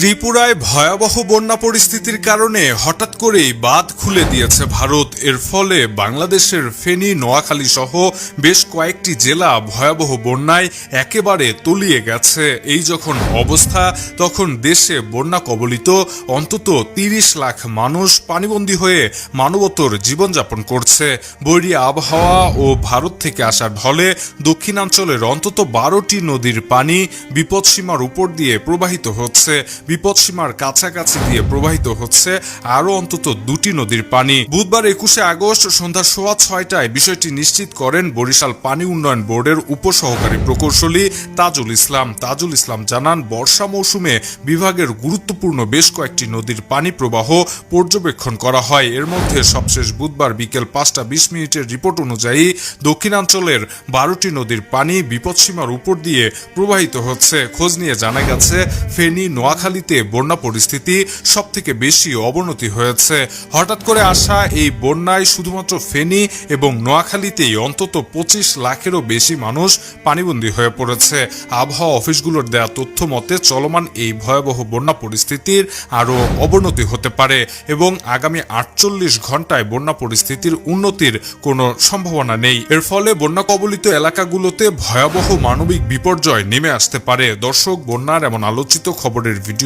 ত্রিপুরায় ভয়াবহ বন্যা পরিস্থিতির কারণে হঠাৎ করেই বাঁধ খুলে দিয়েছে ভারত। এর ফলে বাংলাদেশের ফেনী, নোয়াখালী সহ বেশ কয়েকটি জেলা ভয়াবহ বন্যায় একেবারে তলিয়ে গেছে। এই যখন অবস্থা, তখন দেশে বন্যা কবলিত অন্তত তিরিশ লাখ মানুষ পানিবন্দী হয়ে মানবতর জীবনযাপন করছে। বৈরী আবহাওয়া ও ভারত থেকে আসার ঢলে দক্ষিণাঞ্চলের অন্তত বারোটি নদীর পানি বিপদসীমার উপর দিয়ে প্রবাহিত হচ্ছে। বিপদসীমার কাছাকাছি দিয়ে প্রবাহিত হচ্ছে আরও অন্তত দুটি নদীর পানি। বুধবার একুশে আগস্ট সন্ধ্যা সোয়া ছয়টায় বিষয়টি নিশ্চিত করেন বরিশাল পানি উন্নয়ন বোর্ডের উপসহকারী প্রকৌশলী তাজুল ইসলাম। তাজুল ইসলাম জানান, বর্ষা মৌসুমে বিভাগের গুরুত্বপূর্ণ বেশ কয়েকটি নদীর পানি প্রবাহ পর্যবেক্ষণ করা হয়। এর মধ্যে সবশেষ বুধবার বিকেল পাঁচটা বিশ মিনিটের রিপোর্ট অনুযায়ী দক্ষিণাঞ্চলের বারোটি নদীর পানি বিপদসীমার উপর দিয়ে প্রবাহিত হচ্ছে। খোঁজ নিয়ে জানা গেছে, ফেনী নোয়াখালীতে বন্যা পরিস্থিতি সব থেকে বেশি অবনতি হয়েছে। হঠাৎ করে আসা এই বন্যায় শুধুমাত্র ফেনী এবং নোয়াখালীতেই অন্তত পঁচিশ লাখেরও বেশি মানুষ পানিবন্দী হয়ে পড়েছে। আবহাওয়া অফিসগুলোর দেয়া তথ্য মতে চলমান এই ভয়াবহ বন্যা পরিস্থিতির আরও অবনতি হতে পারে এবং আগামী আটচল্লিশ ঘন্টায় বন্যা পরিস্থিতির উন্নতির কোনো সম্ভাবনা নেই। এর ফলে বন্যা কবলিত এলাকাগুলোতে ভয়াবহ মানবিক বিপর্যয় নেমে আসতে পারে। দর্শক, বন্যার এমন আলোচিত খবরের